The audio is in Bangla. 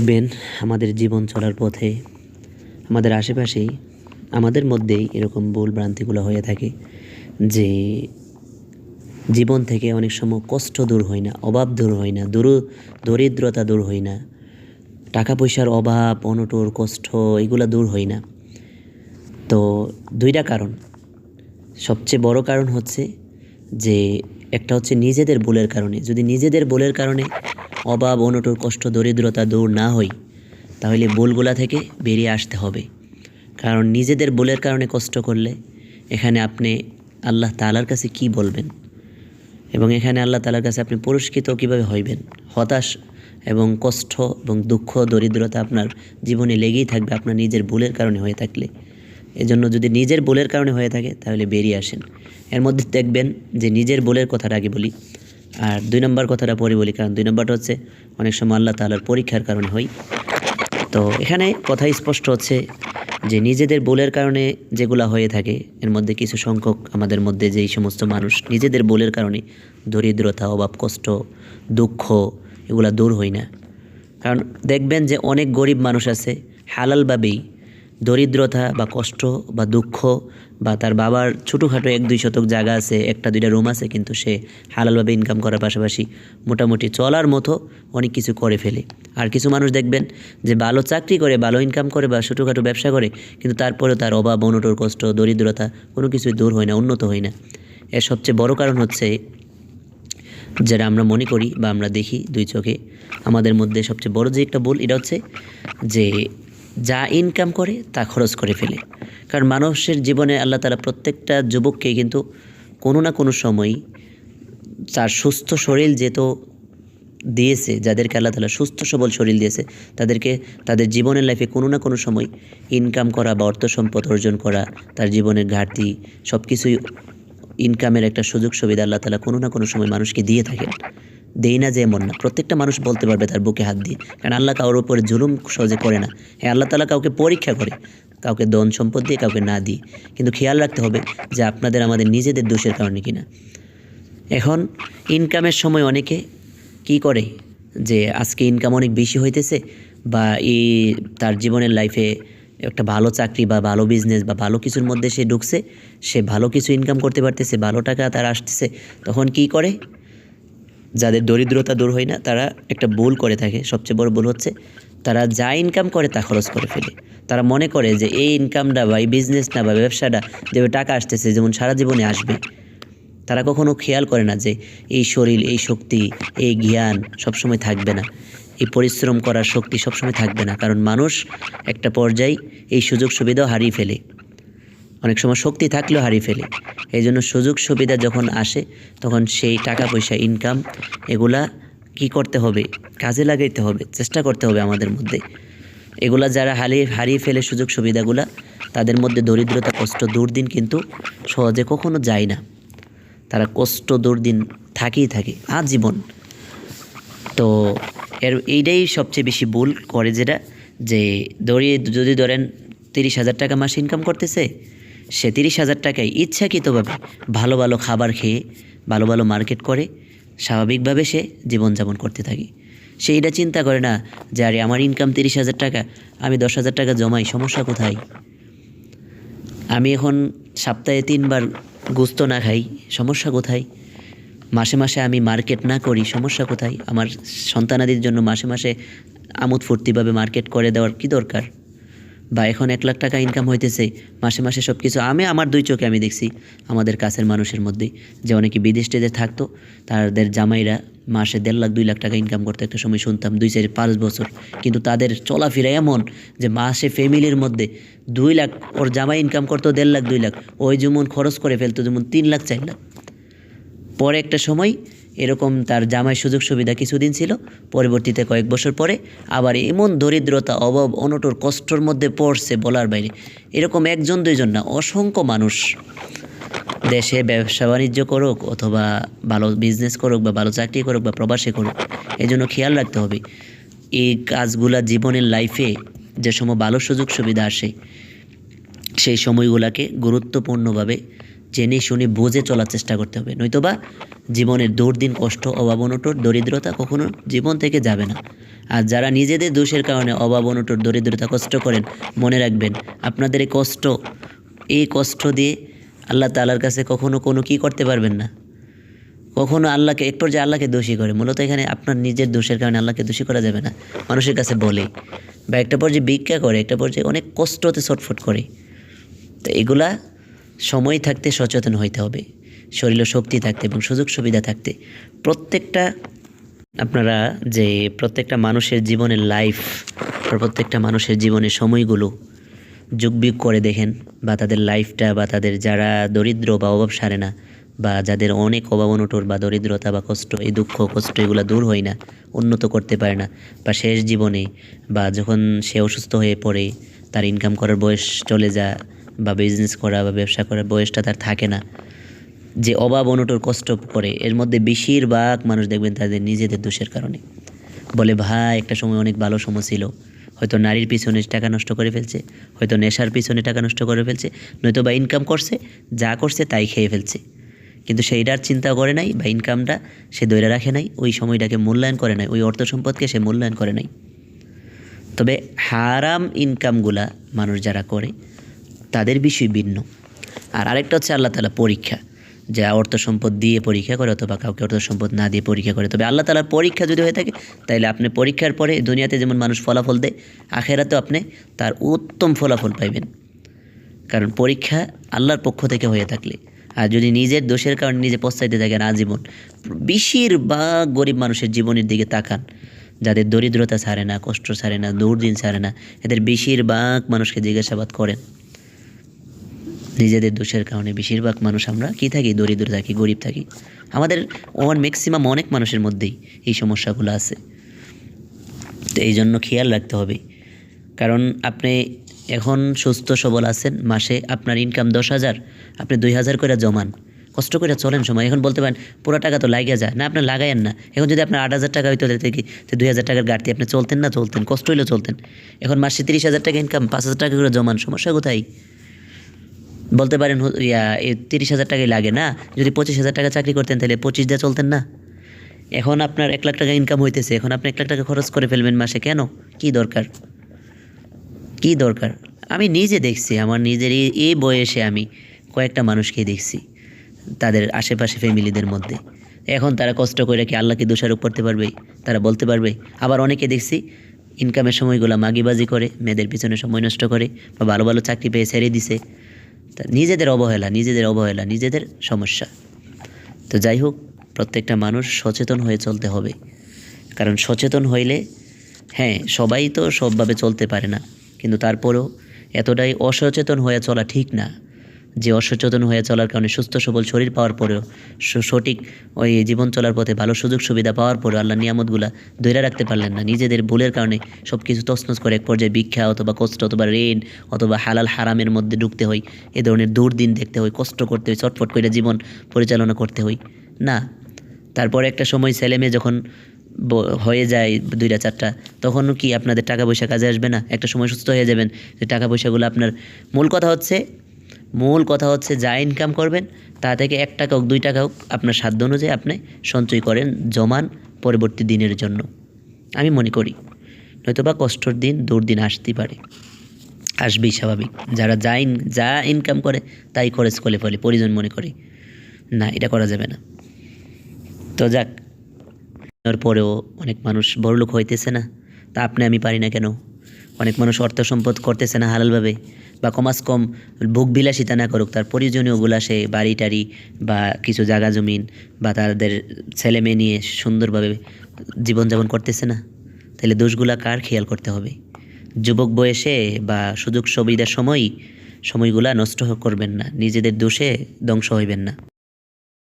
দেখবেন আমাদের জীবন চলার পথে, আমাদের আশেপাশেই, আমাদের মধ্যেই এরকম ভুল ভ্রান্তিগুলো হয়ে থাকে যে জীবন থেকে অনেক সময় কষ্ট দূর হয় না, অভাব দূর হয় না, দূর, দরিদ্রতা দূর হয় না টাকা পয়সার অভাব, অনটুর কষ্ট এগুলো দূর হয় না। তো দুইটা কারণ। সবচেয়ে বড় কারণ হচ্ছে যে একটা হচ্ছে নিজেদের ভুলের কারণে। যদি নিজেদের ভুলের কারণে অভাব, অনটুর কষ্ট, দরিদ্রতা দূর না হই, তাহলে ভুলগুলা থেকে বেরিয়ে আসতে হবে। কারণ নিজেদের ভুলের কারণে কষ্ট করলে এখানে আপনি আল্লাহ তালার কাছে কি বলবেন? এবং এখানে আল্লাহ তালার কাছে আপনি পুরস্কৃত কীভাবে হইবেন? হতাশ এবং কষ্ট এবং দুঃখ, দরিদ্রতা আপনার জীবনে লেগেই থাকবে আপনার নিজের ভুলের কারণে হয়ে থাকলে। এজন্য যদি নিজের ভুলের কারণে হয়ে থাকে, তাহলে বেরিয়ে আসেন। এর মধ্যে দেখবেন যে নিজের ভুলের কথাটা আগে বলি। আর দুই নম্বর কথাটা পরে বলি, কারণ দুই নম্বরটা হচ্ছে অনেক সময় আল্লাহ তালার পরীক্ষার কারণে হয়। তো এখানে কথা স্পষ্ট হচ্ছে যে নিজেদের ভুলের কারণে যেগুলা হয়ে থাকে, এর মধ্যে কিছু সংখ্যক আমাদের মধ্যে যেই সমস্ত মানুষ নিজেদের ভুলের কারণে দরিদ্রতা, অভাব, কষ্ট, দুঃখ এগুলা দূর হয় না। কারণ দেখবেন যে অনেক গরিব মানুষ আছে হালালভাবেই দরিদ্রতা বা কষ্ট বা দুঃখ বা তার বাবার ছোটোখাটো এক দুই শতক জায়গা আছে, একটা দুইটা রুম আছে, কিন্তু সে হালালভাবে ইনকাম করার পাশাপাশি মোটামুটি চলার মতো অনেক কিছু করে ফেলে। আর কিছু মানুষ দেখবেন যে ভালো চাকরি করে, ভালো ইনকাম করে বা ছোটোখাটো ব্যবসা করে, কিন্তু তারপরেও তার অভাব, অনটর কষ্ট, দরিদ্রতা কোনো কিছুই দূর হয় না, উন্নত হয় না। এর সবচেয়ে বড় কারণ হচ্ছে যেটা আমরা মনে করি বা আমরা দেখি দুই চোখে, আমাদের মধ্যে সবচেয়ে বড় যে একটা ভুল, এটা হচ্ছে যে যা ইনকাম করে, তা খরচ করে ফেলে। কারণ মানুষের জীবনে আল্লাহ তালা প্রত্যেকটা যুবককে কিন্তু কোনো না কোনো সময়ই তার সুস্থ শরীর যেহেতু দিয়েছে, যাদেরকে আল্লাহ তালা সুস্থ সবল শরীর দিয়েছে, তাদেরকে তাদের জীবনের লাইফে কোনো না কোনো সময় ইনকাম করা বা অর্থ সম্পদ অর্জন করা, তার জীবনের ঘাটতি সব কিছুই ইনকামের একটা সুযোগ সুবিধা আল্লাহ তালা কোনো না কোনো সময় মানুষকে দিয়ে থাকেন। দেই না যে এমন না। প্রত্যেকটা মানুষ বলতে পারবে তার বুকে হাত দিয়ে। কারণ আল্লাহ কারোর উপরে জুলুম সহজে করে না। হ্যাঁ আল্লাহ তালা কাউকে পরীক্ষা করে, কাউকে ধন সম্পদ দিয়ে, কাউকে না দিয়ে। কিন্তু খেয়াল রাখতে হবে যে আপনাদের আমাদের নিজেদের দোষের কারণে কিনা। এখন ইনকামের সময় অনেকে কি করে? যে আজকে ইনকাম অনেক বেশি হইতেছে বা এই তার জীবনের লাইফে একটা ভালো চাকরি বা ভালো বিজনেস বা ভালো কিছুর মধ্যে সে ঢুকছে, সে ভালো কিছু ইনকাম করতে পারতেছে, ভালো টাকা তার আসতেছে, তখন কি করে? যাদের দরিদ্রতা দূর হয় না, তারা একটা ভুল করে থাকে। সবচেয়ে বড় ভুল হচ্ছে, তারা যা ইনকাম করে তা খরচ করে ফেলে। তারা মনে করে যে এই ইনকামটা বা এই বিজনেসটা বা ব্যবসাটা যেভাবে টাকা আসতেছে, যেমন সারা জীবনে আসবে। তারা কখনো খেয়াল করে না যে এই শরীর, এই শক্তি, এই জ্ঞান সবসময় থাকবে না। এই পরিশ্রম করার শক্তি সবসময় থাকবে না, কারণ মানুষ একটা পর্যায়ে এই সুযোগ সুবিধাও হারিয়ে ফেলে। অনেক সময় শক্তি থাকলেও হারিয়ে ফেলে। এই জন্য সুযোগ সুবিধা যখন আসে, তখন সেই টাকা পয়সা ইনকাম এগুলা কি করতে হবে? কাজে লাগাইতে হবে, চেষ্টা করতে হবে আমাদের মধ্যে। এগুলা যারা হারিয়ে হারিয়ে ফেলে সুযোগ সুবিধাগুলা, তাদের মধ্যে দরিদ্রতা, কষ্ট, দুর্দিন কিন্তু সহজে কখনো যায় না। তারা কষ্ট, দুর্দিন থাকেই থাকে, আজীবন। তো এর, এইটাই সবচেয়ে বেশি ভুল করে যেটা, যে দড়িয়ে যদি ধরেন তিরিশ হাজার টাকা মাসে ইনকাম করতেছে সে তিরিশ হাজার টাকায় ইচ্ছাকৃতভাবে ভালো ভালো খাবার খেয়ে, ভালো ভালো মার্কেট করে, স্বাভাবিকভাবে সে জীবনযাপন করতে থাকে। সে এটা চিন্তা করে না যে, আরে, আমার ইনকাম তিরিশ হাজার টাকা, আমি দশ হাজার টাকা জমাই, সমস্যা কোথায়? আমি এখন সপ্তাহে তিনবার গুস্ত না খাই, সমস্যা কোথায়? মাসে মাসে আমি মার্কেট না করি, সমস্যা কোথায়? আমার সন্তানাদির জন্য মাসে মাসে আমোদ ফুর্তিভাবে মার্কেট করে দেওয়ার কি দরকার? বা এখন এক লাখ টাকা ইনকাম হইতেছে, মাসে মাসে সব কিছু আমি, আমার দুই চোখে আমি দেখছি আমাদের কাছের মানুষের মধ্যেই যে অনেকে বিদেশ টেদেশ থাকতো, তাদের জামাইরা মাসে দেড় লাখ, দুই লাখ টাকা ইনকাম করতে। একটা সময় শুনতাম দুই, চার, পাঁচ বছর, কিন্তু তাদের চলাফেরা এমন যে মাসে ফ্যামিলির মধ্যে দুই লাখ, ওর জামাই ইনকাম করতো দেড় লাখ, দুই লাখ, ওই যেমন খরচ করে ফেলতো, যেমন তিন লাখ, চার লাখ। পরে একটা সময় এরকম তার জামাই সুযোগ সুবিধা কিছুদিন ছিল, পরবর্তীতে কয়েক বছর পরে আবার এমন দরিদ্রতা, অভাব, অনটর কষ্টর মধ্যে পড়ছে বলার বাইরে। এরকম একজন, দুইজন না, অসংখ্য মানুষ দেশে ব্যবসা বাণিজ্য করুক অথবা ভালো বিজনেস করুক বা ভালো চাকরি করুক বা প্রবাসে করুক, এই জন্য খেয়াল রাখতে হবে। এই কাজগুলা জীবনের লাইফে যে সময় ভালো সুযোগ সুবিধা আসে, সেই সময়গুলোকে গুরুত্বপূর্ণভাবে জেনে শুনে বুঝে চলার চেষ্টা করতে হবে। নয়তোবা জীবনের দুর্দিন কষ্ট, অভাব অনটর, দরিদ্রতা কখনো জীবন থেকে যাবে না। আর যারা নিজেদের দোষের কারণে অভাব অনটর, দরিদ্রতা কষ্ট করেন, মনে রাখবেন, আপনাদের এই কষ্ট এই কষ্ট দিয়ে আল্লাহ তালার কাছে কখনো কোনো কী করতে পারবেন না। কখনো আল্লাহকে, এক পর্যায়ে আল্লাহকে দোষী করে। মূলত এখানে আপনার নিজের দোষের কারণে আল্লাহকে দোষী করা যাবে না। মানুষের কাছে বলে, বা একটা পর্যায়ে ভিক্ষা করে, একটা পর্যায়ে অনেক কষ্টতে ছটফট করে। তো এগুলা সময় থাকতে সচেতন হইতে হবে, শরীরে শক্তি থাকতে এবং সুযোগ সুবিধা থাকতে। প্রত্যেকটা আপনারা যে প্রত্যেকটা মানুষের জীবনের লাইফ প্রত্যেকটা মানুষের জীবনের সময়গুলো যোগবিয়োগ করে দেখেন বা তাদের লাইফটা বা তাদের যারা দরিদ্র বা অভাব সারে না বা যাদের অনেক অভাব অনটর বা দরিদ্রতা বা কষ্ট, এই দুঃখ, কষ্ট এগুলো দূর হয় না, উন্নত করতে পারে না বা শেষ জীবনে বা যখন সে অসুস্থ হয়ে পড়ে, তার ইনকাম করার বয়স চলে যায় বা বিজনেস করা বা ব্যবসা করার বয়সটা তার থাকে না। যে অভাব, অনটর, কষ্ট করে, এর মধ্যে বেশিরভাগ মানুষ দেখবেন তাদের নিজেদের দোষের কারণে। বলে, ভাই, একটা সময় অনেক ভালো সময় ছিল। হয়তো নারীর পিছনে টাকা নষ্ট করে ফেলছে, হয়তো নেশার পিছনে টাকা নষ্ট করে ফেলছে, নয়তো বা ইনকাম করছে, যা করছে তাই খেয়ে ফেলছে। কিন্তু সেইটার চিন্তা করে নাই বা ইনকামটা সে ধরে রাখে নাই, ওই সময়টাকে মূল্যায়ন করে নাই, ওই অর্থ সম্পদকে সে মূল্যায়ন করে নাই। তবে হারাম ইনকামগুলা মানুষ যারা করে তাদের বিষয় ভিন্ন। আর আরেকটা হচ্ছে আল্লাহ তালা পরীক্ষা। যে অর্থ সম্পদ দিয়ে পরীক্ষা করে অথবা কাউকে অর্থ সম্পদ না দিয়ে পরীক্ষা করে। তবে আল্লাহ তালার পরীক্ষা যদি হয়ে থাকে তাহলে আপনি পরীক্ষার পরে দুনিয়াতে যেমন মানুষ ফলাফল দেয়, আখেরাতেও আপনি তার উত্তম ফলাফল পাইবেন। কারণ পরীক্ষা আল্লাহর পক্ষ থেকে হয়ে থাকলে। আর যদি নিজের দোষের কারণে নিজে পস্তাইতে থাকেন আজীবন, বেশিরভাগ গরিব মানুষের জীবনের দিকে তাকান। যাদের দরিদ্রতা ছাড়ে না, কষ্ট ছাড়ে না, দুর্দিন ছাড়ে না, এদের বেশিরভাগ মানুষকে জিজ্ঞাসাবাদ করেন। নিজেদের দোষের কারণে বেশিরভাগ মানুষ আমরা কী থাকি? দরিদ্র থাকি, গরিব থাকি। আমাদের ওয়ান ম্যাক্সিমাম অনেক মানুষের মধ্যেই এই সমস্যাগুলো আছে। তো এই জন্য খেয়াল রাখতে হবে। কারণ আপনি এখন সুস্থ, সবল আছেন, মাসে আপনার ইনকাম দশ হাজার, আপনি দুই হাজার করে জমান। কষ্ট করে চলেন সময়। এখন বলতে পারেন, পুরো টাকা তো লাগিয়ে যায়। না আপনার লাগায়েন না। এখন যদি আপনার আট হাজার টাকা হইতো থেকে তো দুই হাজার টাকার গাড়তি আপনি চলতেন না, চলতেন। কষ্ট হইলেও চলতেন। এখন মাসে তিরিশ হাজার টাকা ইনকাম পাঁচ হাজার টাকা করে জমান। সমস্যা কোথায়? বলতে পারেন ইয়া তিরিশ হাজার টাকাই লাগে না? যদি পঁচিশ হাজার টাকা চাকরি করতেন তাহলে পঁচিশ দিয়ে চলতেন না? এখন আপনার এক লাখ টাকা ইনকাম হইতেছে, এখন আপনি এক লাখ টাকা খরচ করে ফেলবেন মাসে কেন? কি দরকার? কি দরকার? আমি নিজে দেখছি, আমার নিজের এই- বয়সে আমি কয়েকটা মানুষকে দেখছি, তাদের আশেপাশে ফ্যামিলিদের মধ্যে। এখন তারা কষ্ট করে কি আল্লাহকে দোষারোপ করতে পারবে? তারা বলতে পারবে। আবার অনেকে দেখছি ইনকামের সময়গুলো মাগিবাজি করে, মেয়েদের পিছনে সময় নষ্ট করে, বা ভালো ভালো চাকরি পেয়ে ছেড়ে দিছে। নিজেদের অবহেলা নিজেদের অবহেলা, নিজেদের সমস্যা। তো যাই হোক প্রত্যেকটা মানুষ সচেতন হয়ে চলতে হবে। কারণ সচেতন হইলে হ্যাঁ সবাই তো সবভাবে চলতে পারে না। কিন্তু তারপরেও এতটাই অসচেতন হয়ে চলা ঠিক না। যে অসচেতন হয়ে চলার কারণে সুস্থ সবল শরীর পাওয়ার পরেও সঠিক ওই জীবন চলার পথে ভালো সুযোগ সুবিধা পাওয়ার পরেও আল্লাহ নিয়ামতগুলা ধরে রাখতে পারলেন না। নিজেদের ভুলের কারণে সব কিছু তছনছ করে এক পর্যায়ে ভিক্ষা অথবা কষ্ট অথবা ঋণ অথবা হালাল হারামের মধ্যে ঢুকতে হয়। এ ধরনের দুর্দিন দেখতে হয়, কষ্ট করতে হয় চটফট করে জীবন পরিচালনা করতে হয়। না, তারপরে একটা সময় ছেলে মেয়ে যখন হয়ে যায় দুইটা, চারটা তখন কি আপনাদের টাকা পয়সা কাজে আসবে না? একটা সময় সুস্থ হয়ে যাবেন, যে টাকা পয়সাগুলো আপনার মূল কথা হচ্ছে মূল কথা হচ্ছে যা ইনকাম করবেন, তা থেকে এক টাকা হোক, দুই টাকা হোক, আপনার সাধ্য অনুযায়ী আপনি সঞ্চয় করেন জমান পরবর্তী দিনের জন্য। আমি মনে করি, নয়তোবা কষ্টর দিন, দুর্দিন আসতেই পারে। আসবেই স্বাভাবিক। যারা যা ইন, যা ইনকাম করে, তাই খরচ করে ফেলে, পরিজন মনে করে, না, এটা করা যাবে না। তো যাক পরেও অনেক মানুষ বড়লোক হইতেছে না, তা আপনি আমি পারি না কেন? অনেক মানুষ অর্থ সম্পদ করতেছে না হালালভাবে বা কমাস কম ভোগ বিলাসিতা না করুক, তার প্রয়োজনীয়গুলো সে বাড়ি টাড়ি বা কিছু জায়গা জমিন বা তাদের ছেলে মেয়ে নিয়ে সুন্দরভাবে জীবনযাপন করতেছে না। তাহলে দোষগুলা কার খেয়াল করতে হবে? যুবক বয়সে বা সুযোগ সুবিধার সময়, সময়গুলা নষ্ট করবেন না, নিজেদের দোষে ধ্বংস হইবেন না।